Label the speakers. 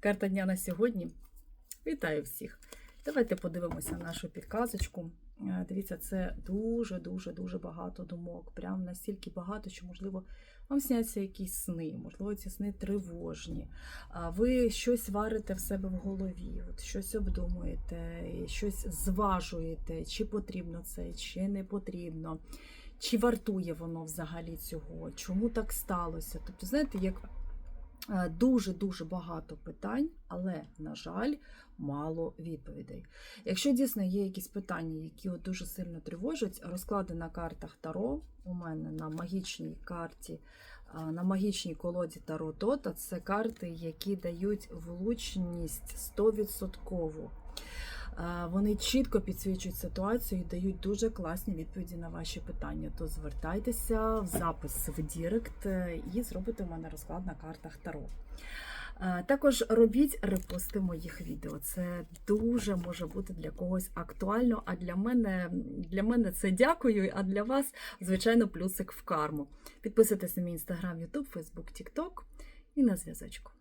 Speaker 1: Карта дня на сьогодні. Вітаю всіх! Давайте подивимося нашу підказочку. Е, Дивіться, це дуже-дуже дуже багато думок. Прям настільки багато, що, можливо, вам сняться якісь сни, можливо, ці сни тривожні. Ви щось варите в себе в голові, от щось обдумуєте, щось зважуєте, чи потрібно це, чи не потрібно, чи вартує воно взагалі цього, чому так сталося. Тобто, знаєте, як дуже-дуже багато питань, але, на жаль, мало відповідей. Якщо дійсно є якісь питання, які от дуже сильно тривожать, розклади на картах Таро у мене на магічній карті, на магічній колоді Таро Тота, це карти, які дають влучність 100%. Вони чітко підсвічують ситуацію і дають дуже класні відповіді на ваші питання. То звертайтеся в запис в Дірект е, і зробите у мене розклад на картах Таро. Е, Також робіть репости моїх відео. Це дуже може бути для когось актуально. А для мене для мене це дякую. А для вас, звичайно, плюсик в карму. Підписуйтесь на мій інстаграм, Ютуб, Фейсбук, Тікток і на зв'язочку.